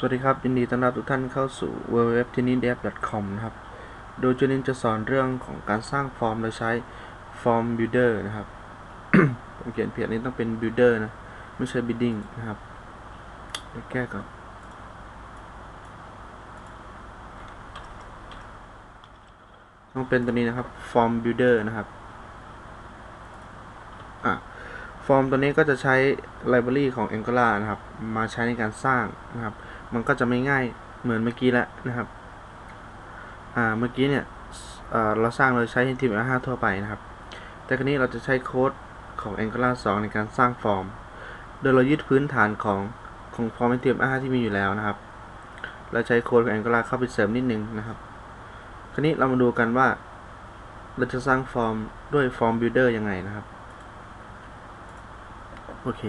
สวัสดีครับ ยินดีต้อนรับทุกท่านเข้าสู่ w w w t i n i d e v c o m นะครับ โดยจูนินจะสอนเรื่องของการสร้างฟอร์มโดยใช้ Form Builder นะครับ ผมเขียนผิดอันนี้ต้องเป็น Builder นะ ไม่ใช่ Bidding นะครับเดี๋ยวแก้ก่อน ต้องเป็นตัวนี้นะครับ Form Builder นะครับ อะ ฟอร์มตัวนี้ก็จะใช้ library ของ Angular นะครับ มาใช้ในการสร้างนะครับ มันก็จะไม่ง่ายเหมือนเมื่อกี้แล้วนะครับ อ่า เมื่อกี้เนี่ยเราสร้างโดยใช้ HTML5 ทั่วไปนะครับ แต่คราวนี้เราจะใช้โค้ดของ Angular 2 ในการสร้างฟอร์ม โดยเรายึดพื้นฐานของของฟอร์ม HTML5 ที่มีอยู่แล้วนะครับ เราใช้โค้ดของ Angular เข้าไปเสริมนิดนึงนะครับ คราวนี้เรามาดูกันว่า เราจะสร้างฟอร์มด้วย Form Builder ยังไงนะครับ โอเค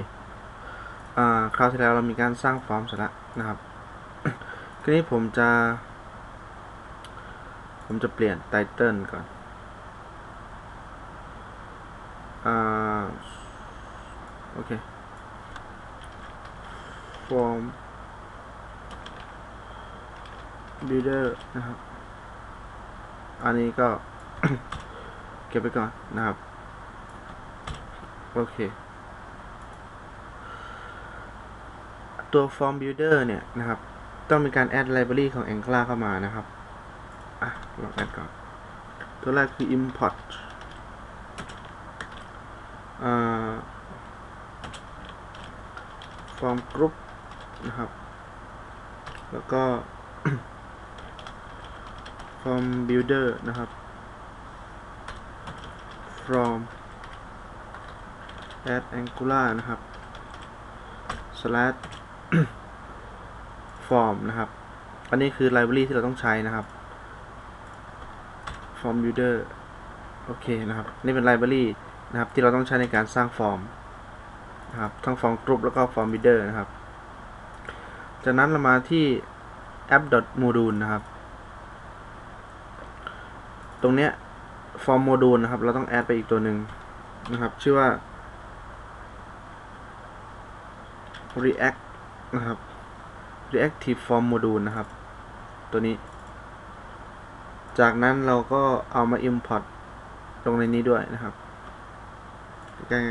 อ่า คราวที่แล้วเรามีการสร้างฟอร์มเสร็จแล้วนะครับ คราวนี้ผมจะ ผมจะเปลี่ยนไตเติลก่อนอ่าโอเค form builder นะครับ อันนี้ก็ เก็บไปก่อนนะครับ โอเค ตัว form builder เนี่ยนะครับ ต้องมีการ add library ของ Angular เข้ามานะครับ อะ ลอง add ก่อน ตัวแรกคือ import อ่า form group นะครับ แล้วก็ form builder นะครับ from add angular นะครับ slash form นะครับ อันนี้คือ library ที่เราต้องใช้นะครับ form builder โอเคนะครับ นี่เป็น library นะครับ ที่เราต้องใช้ในการสร้างฟอร์มนะครับ ทั้ง form group แล้วก็ form builder นะครับ จากนั้นเรามาที่ app module นะครับ ตรงเนี้ย form module นะครับ เราต้อง add ไปอีกตัวหนึ่งนะครับ ชื่อว่า react นะครับ reactive form module นะครับ ตัวนี้ จากนั้นเราก็เอามา import ลงในนี้ด้วยนะครับใกล้ๆ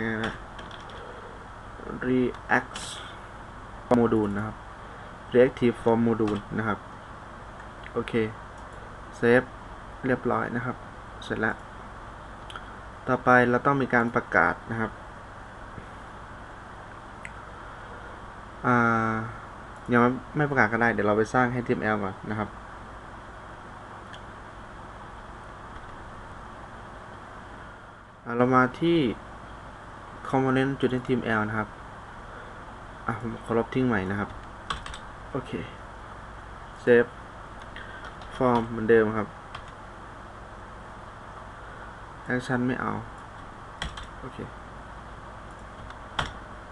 react module นะครับ reactive form module นะครับ โอเค เซฟ เรียบร้อยนะครับ เสร็จแล้ว ต่อไปเราต้องมีการประกาศนะครับ อ่า ยังไม่ประกาศก็ได้ เดี๋ยวเราไปสร้าง HTML ก่อนนะครับ เรามาที่ component จุด HTML นะครับ อะผมขอลบทิ้งใหม่นะครับ โอเค เซฟ ฟอร์มเหมือนเดิมครับ แอคชั่นไม่เอา โอเค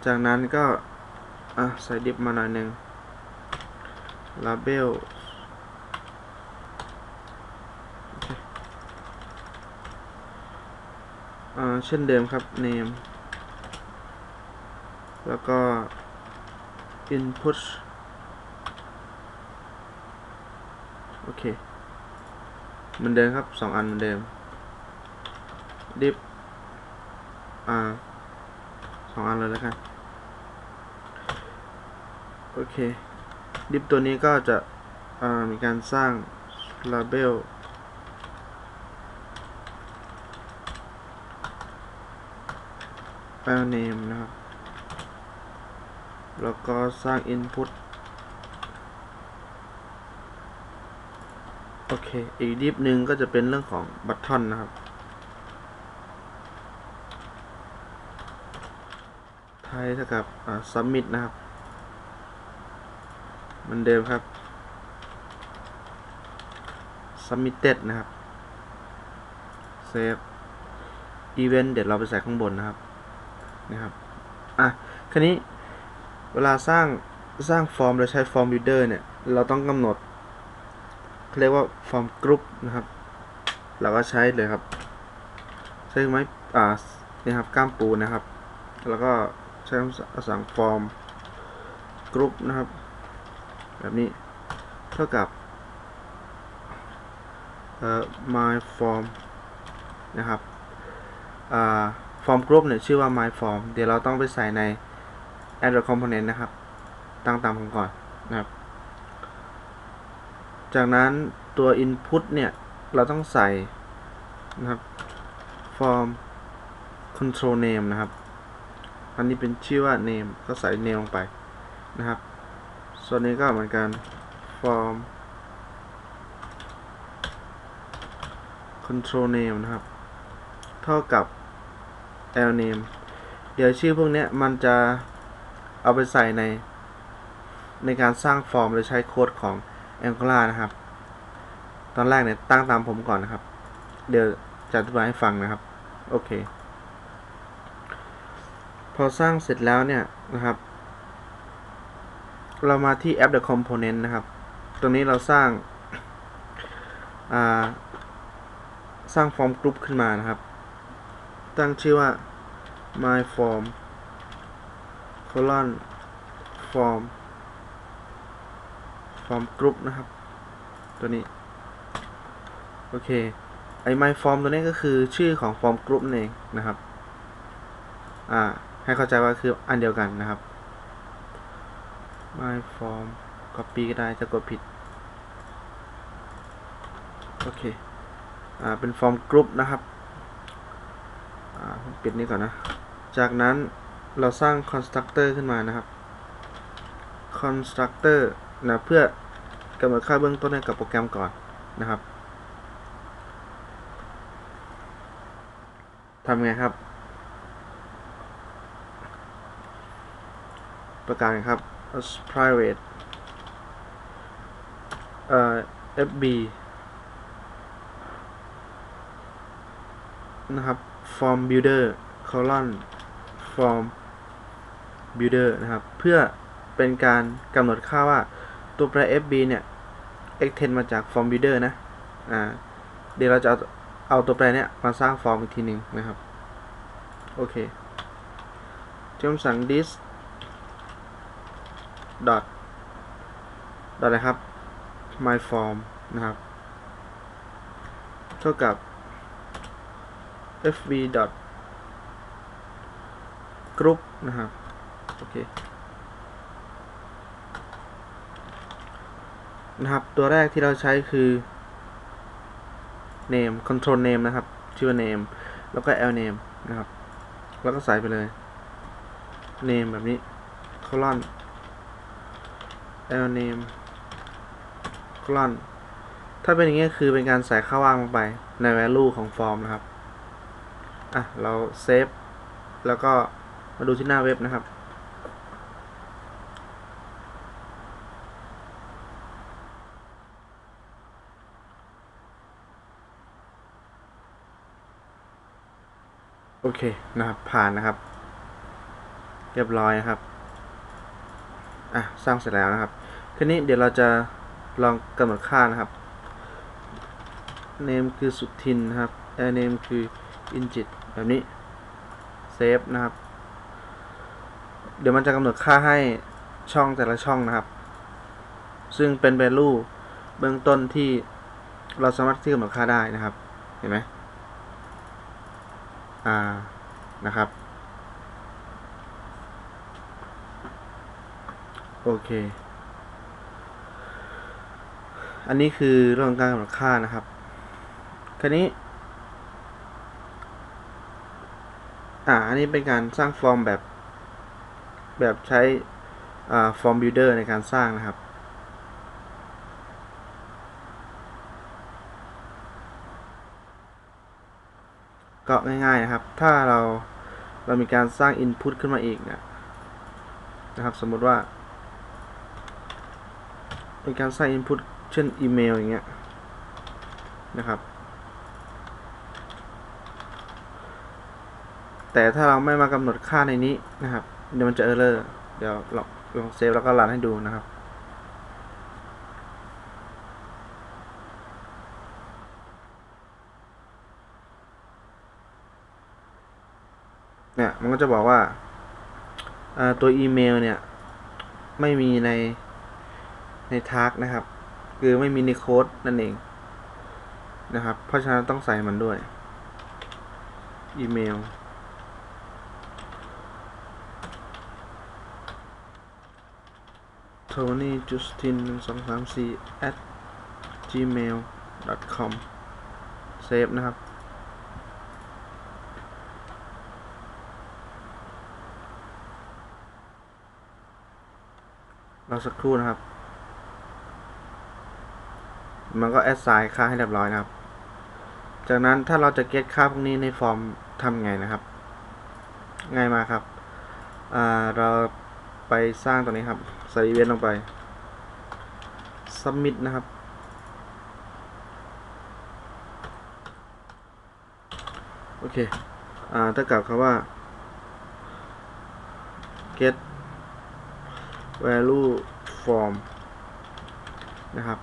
จากนั้นก็ อะ ใส่ดิฟมาหน่อยหนึ่ง label เคอ่าเช่นเดิมครับ name แล้วก็ input โอเคเหมือนเดิมครับสองอันเหมือนเดิม ดิฟอ่าสองอันเลยแล้วกัน โอเค ดิฟตัวนี้ก็จะมีการสร้าง label แปล name นะครับ แล้วก็สร้าง input โอเค อีกดิฟหนึ่งก็จะเป็นเรื่องของ button นะครับ ไทยเท่ากับ submit นะครับ เหมือนเดิมครับ submitted นะครับ save event เดี๋ยวเราไปใส่ข้างบนนะครับนะครับอะครนี้เวลาสร้างสร้างฟอร์มโดยใช้ form builder เนี่ย เราต้องกำหนดเขาเรียกว่า form group นะครับ เราก็ใช้เลยครับ ใช้ไม้อ่านี่ครับก้ามปูนะครับ แล้วก็ใช้คำสั่ง form group นะครับ แบบนี้ เท่ากับเอ่อ my form นะครับอ่า form group เนี่ยชื่อว่า my form เดี๋ยวเราต้องไปใส่ใน add a component นะครับ ตั้งตามผมก่อนนะครับ จากนั้นตัว input เนี่ย เราต้องใส่นะครับ form control name นะครับ อันนี้เป็นชื่อว่า name ก็ใส่ name ลงไปนะครับ ส่วนนี้ก็เหมือนกัน form control name นะครับ เท่ากับ l name เดี๋ยวชื่อพวกนี้มันจะเอาไปใส่ใน ในการสร้างฟอร์มโดยใช้โค้ดของ Angular นะครับ ตอนแรกเนี่ยตั้งตามผมก่อนนะครับ เดี๋ยวจะอธิบายให้ฟังนะครับ โอเค พอสร้างเสร็จแล้วเนี่ยนะครับ เรามาที่ app the component นะครับ ตรงนี้เราสร้างาสร้างฟอร์มกรุ๊ปขึ้นมานะครับ ตั้งชื่อว่า my form colon form form group นะครับ ตัวนี้ โอเค ไอ my form ตัวนี้ก็คือชื่อของ form group นั่นเองนะครับ อ่า ให้เข้าใจว่าคืออันเดียวกันนะครับ my form copy ก็ได้จะกดผิด โอเค อ่า เป็น form group นะครับ อ่าปิดนี้ก่อนนะ จากนั้นเราสร้าง constructor ขึ้นมานะครับ constructor นะเพื่อกำหนดค่าเบื้องต้นให้กับโปรแกรมก่อนนะครับทำไงครับ ประกาศครับ private เอ่อ fb นะครับ form builder colon form builder นะครับ เพื่อเป็นการกำหนดค่าว่าตัวแปร fb เนี่ย extend มาจาก form builder นะ อ่า เดี๋ยวเราจะเอาเอาตัวแปรเนี้ยมาสร้างฟอร์มอีกทีหนึ่งนะครับ โอเคที่คำสั่ง this dot dot อะไรครับ my form นะครับ เท่ากับ fb dot group นะครับ โอเค นะครับ ตัวแรกที่เราใช้คือ name control name นะครับ ชื่อ name แล้วก็ l name นะครับ แล้วก็ใส่ไปเลย name แบบนี้ colon l name colon ถ้าเป็นอย่างนี้คือเป็นการใส่ค่าว่างลงไปใน value ของฟอร์มนะครับ อะ เราเซฟแล้วก็มาดูที่หน้าเว็บนะครับ โอเคนะครับ ผ่านนะครับ เรียบร้อยนะครับ อะสร้างเสร็จแล้วนะครับทีนี้เดี๋ยวเราจะลองกำหนดค่านะครับ name คือสุทินนะครับ air name คือ injit แบบนี้ save นะครับ เดี๋ยวมันจะกำหนดค่าให้ช่องแต่ละช่องนะครับ ซึ่งเป็น value เบื้องต้นที่เราสามารถที่กำหนดค่าได้นะครับ เห็นไหมอ่า นะครับ โอเค อันนี้คือเรื่องการกำหนดค่านะครับ คราวนี้ อ่า อันนี้เป็นการสร้างฟอร์มแบบ แบบใช้อ่าฟอร์มบิลดเออร์ในการสร้างนะครับก็ง่ายๆนะครับ ถ้าเราเรามีการสร้าง Input ขึ้นมาอีกนี่ยนะครับ สมมติว่า เป็นการใสร้าง Input เช่นอีเมลอย่างเงี้ยนะครับ แต่ถ้าเราไม่มากำหนดค่าในนี้นะครับ เดี๋ยวมันจะเออร์เลอร์เดี๋ยวลองลองเซฟแล้วก็รันให้ดูนะครับเนี่ยมันก็จะบอกว่าตัวอีเมลเนี่ย ไม่มีใน ในทากนะครับ คือไม่มีในโค้ดนั่นเองนะครับ เพราะฉะนั้นต้องใส่มันด้วย อีเมล Tony Justin 1 2 3 4 at gmail com เซฟนะครับ เราสักครู่นะครับ มันก็แอดไซน์ค่าให้เรียบร้อยนะครับ จากนั้นถ้าเราจะเก็ตค่าพวกนี้ในฟอร์มทำไงนะครับ ง่ายมากครับ เราไปสร้างตรงนี้ครับ ใส่อีเวนต์ลงไป submit นะครับ โอเค อ่าถ้ากลับคำว่า get value form นะครับ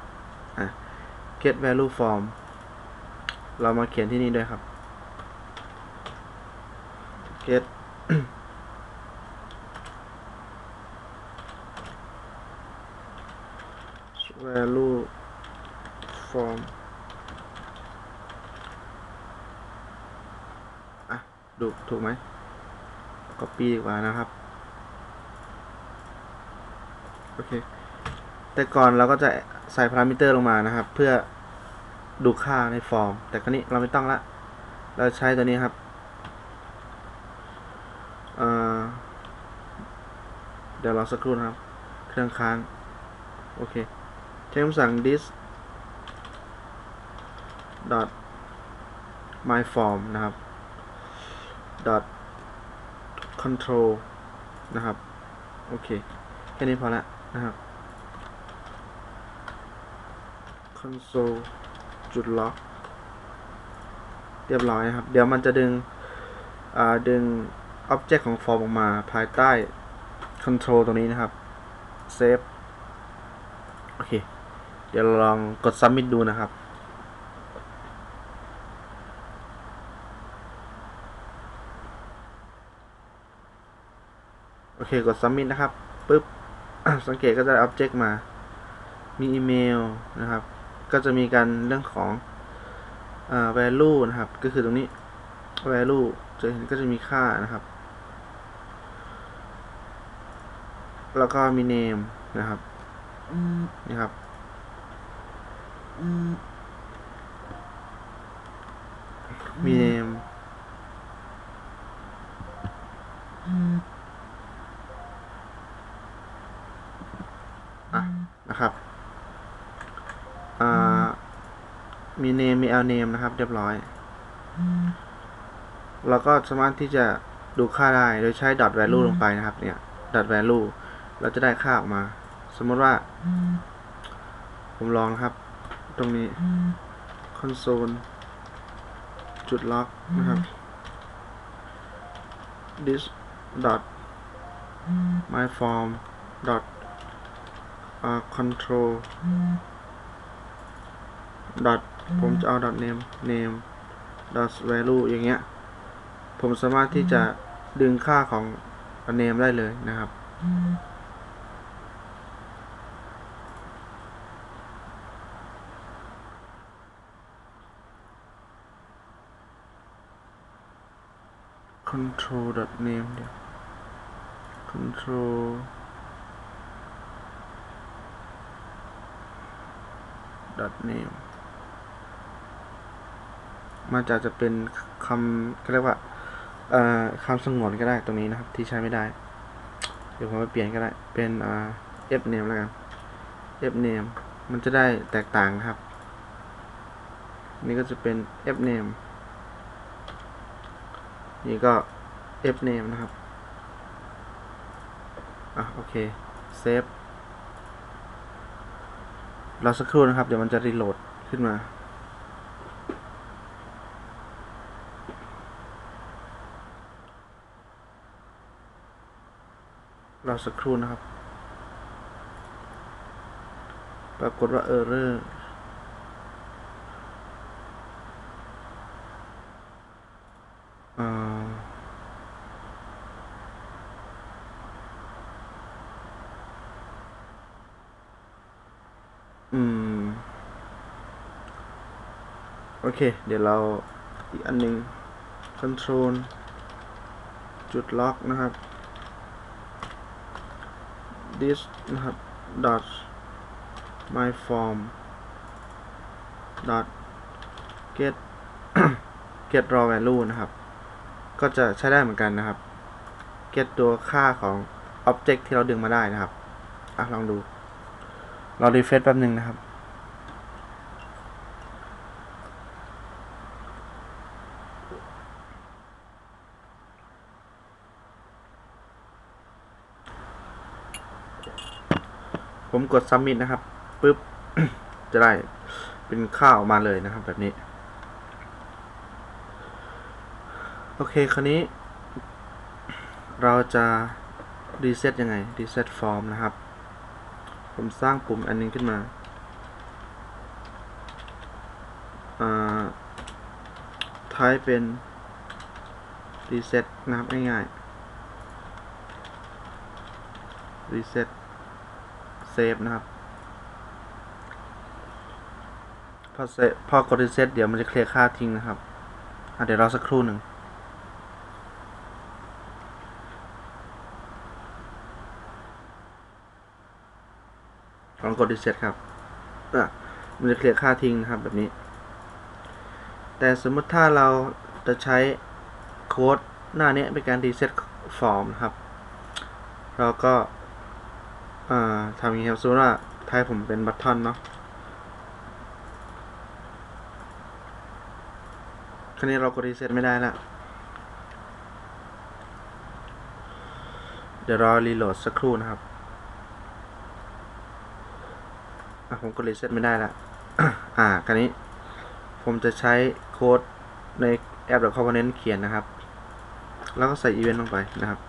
อะ get value form เรามาเขียนที่นี่ด้วยครับ get value form อะ ดูถูกไหม copy ดีกว่านะครับ โอเค แต่ก่อนเราก็จะใส่พารามิเตอร์ลงมานะครับ เพื่อดูค่าในฟอร์ม แต่ครนี้เราไม่ต้องละ เราใช้ตัวนี้ครับเเดี๋ยวเราสักครู่นะครับ เครื่องค้าง โอเค ใช้คำสั่ง this dot my form นะครับ dot control นะครับ โอเค แค่นี้พอละนะครับ console จุดล็อกเรียบร้อยนะครับ เดี๋ยวมันจะดึงอ่าดึง object ของ form ออกมาภายใต้ control ตรงนี้นะครับ save โอเค เดี๋ยวลองกด submit ดูนะครับโอเค กด submit นะครับ ปึ๊บ สังเกตก็จะได้ object มา มีอีเมลนะครับ ก็จะมีการเรื่องของอ่า value นะครับ ก็คือตรงนี้ value จะเห็นก็จะมีค่านะครับ แล้วก็มี name นะครับนี่ครับมี name อะ นะครับ อ่า มี name มี l name นะครับ เรียบร้อย เราก็สามารถที่จะดูค่าได้โดยใช้ dot value ลงไปนะครับ เนี่ย dot value เราจะได้ค่าออกมา สมมติว่า ผมลองนะครับ ตรงนี้ console จุดล็อกนะครับ this dot my form dot uh, control dot ผมจะเอา dot name name dot value อย่างเงี้ย ผมสามารถที่จะดึงค่าของ name ได้เลยนะครับ control dot name เดี๋ยว control dot name มันจะจะเป็นคำเขาเรียกว่าคำสงวนก็ได้ตรงนี้นะครับ ที่ใช้ไม่ได้ เดี๋ยวผมไปเปลี่ยนก็ได้ เป็นเอ่า f name แล้วกัน f name มันจะได้แตกต่างครับ นี่ก็จะเป็น f name นี่ก็ f name นะครับ อะ โอเค เซฟรอสักครู่นะครับ เดี๋ยวมันจะรีโหลดขึ้นมา สักครู่นะครับ ปรากฏว่า error ออืม โอเค เดี๋ยวเราอีกอันหนึ่งคอนโทรลจุดล็อกนะครับ this นะครับ dot my form dot get get raw value นะครับ ก็จะใช้ได้เหมือนกันนะครับ get ตัวค่าของ object ที่เราดึงมาได้นะครับ อะ ลองดู เรา refresh แป๊บหนึ่งนะครับ ผมกด submit นะครับปุ๊บ จะได้เป็นข้าวออกมาเลยนะครับ แบบนี้ โอเค คราวนี้ เราจะ reset ยังไง reset form นะครับ ผมสร้างปุ่มอันนึงขึ้นมาอ่า type เป็น reset นะครับง่ายๆรีเซ็ต reset save นะครับพอเซพอกด reset เดี๋ยวมันจะเคลียร์ค่าทิ้งนะครับเดี๋ยวรอสักครู่หนึ่งลองกด reset ครับอะมันจะเคลียร์ค่าทิ้งนะครับแบบนี้ แต่สมมติถ้าเราจะใช้โค้ดหน้านี้เป็นการ reset form นะครับ เราก็ อ่าทำอย่างนี้ครับสมมติว่าไทยผมเป็นบัตทอนเนาะคราวนี้เรากด reset ไม่ได้ละเดี๋ยวรอรีโหลดสักครู่นะครับอะผมกด reset ไม่ได้ละอ่าคราวนี้ผมจะใช้โค้ดในแอป component เขียนนะครับ แล้วก็ใส่ event ลงไปนะครับ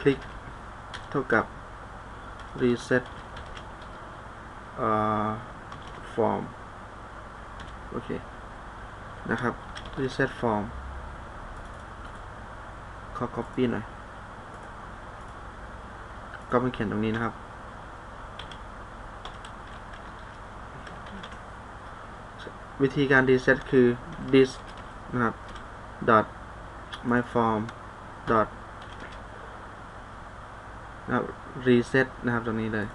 คลิกเท่ากับ reset อ่า form โอเค นะครับ reset form ขอ copy หน่อย ก็มาเขียนตรงนี้นะครับ วิธีการ reset คือ this นะครับ dot my form dot นะครับ reset นะครับตรงนี้เลย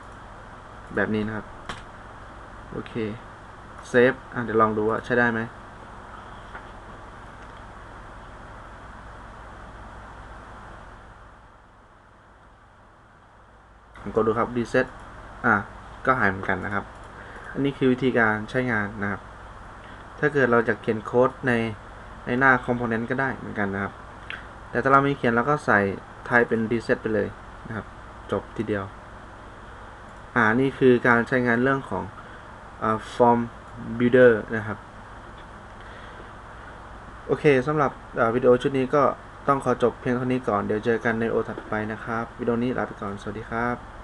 แบบนี้นะครับ โอเค save อะเดี๋ยวลองดูว่าใช้ได้ไหมผมกดดูครับ reset อะก็หายเหมือนกันนะครับ อันนี้คือวิธีการใช้งานนะครับ ถ้าเกิดเราจะเขียนโค้ดในในหน้า component ก็ได้เหมือนกันนะครับ แต่ถ้าเราไม่เขียนเราก็ใส่ type เป็น reset ไปเลยนะครับ จบทีเดียว อ่า นี่คือการใช้งานเรื่องของอ form builder นะครับ โอเคสำหรับวิดีโอชุดนี้ก็ต้องขอจบเพียงเท่านี้ก่อน เดี๋ยวเจอกันในโอถัดไปนะครับ วิดีโอนี้ลาไปก่อน สวัสดีครับ